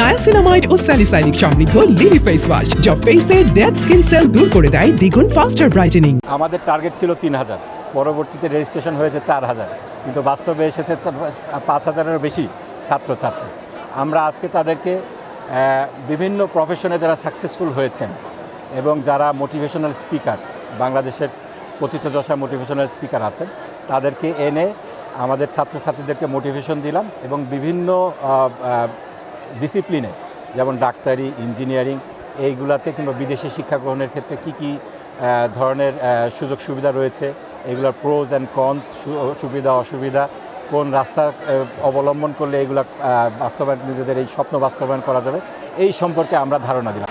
Niacinamide ও salicylic সমৃদ্ধ lily face wash, যা ফেসের ডেড স্কিন সেল দূর করে দেয় দ্বিগুণ ফাস্টার ব্রাইটেনিং আমাদের টার্গেট ছিল তিন হাজার পরবর্তীতে রেজিস্ট্রেশন হয়েছে চার হাজার কিন্তু বাস্তবে এসেছে পাঁচ হাজারেরও বেশি ছাত্রছাত্রী। আমরা আজকে তাদেরকে বিভিন্ন প্রফেশনে যারা সাকসেসফুল হয়েছেন এবং যারা মোটিভেশনাল স্পিকার বাংলাদেশের প্রতিষ্ঠা মোটিভেশনাল স্পিকার আছেন, তাদেরকে এনে আমাদের ছাত্রছাত্রীদেরকে মোটিভেশন দিলাম এবং বিভিন্ন ডিসিপ্লিনে যেমন ডাক্তারি ইঞ্জিনিয়ারিং এইগুলাতে কিংবা বিদেশে শিক্ষা গ্রহণের ক্ষেত্রে কি কি ধরনের সুযোগ সুবিধা রয়েছে, এগুলোর প্রোজ অ্যান্ড কনস সুবিধা, অসুবিধা, কোন রাস্তা অবলম্বন করলে এগুলো বাস্তবায়ন, নিজেদের এই স্বপ্ন বাস্তবায়ন করা যাবে, এই সম্পর্কে আমরা ধারণা দিলাম।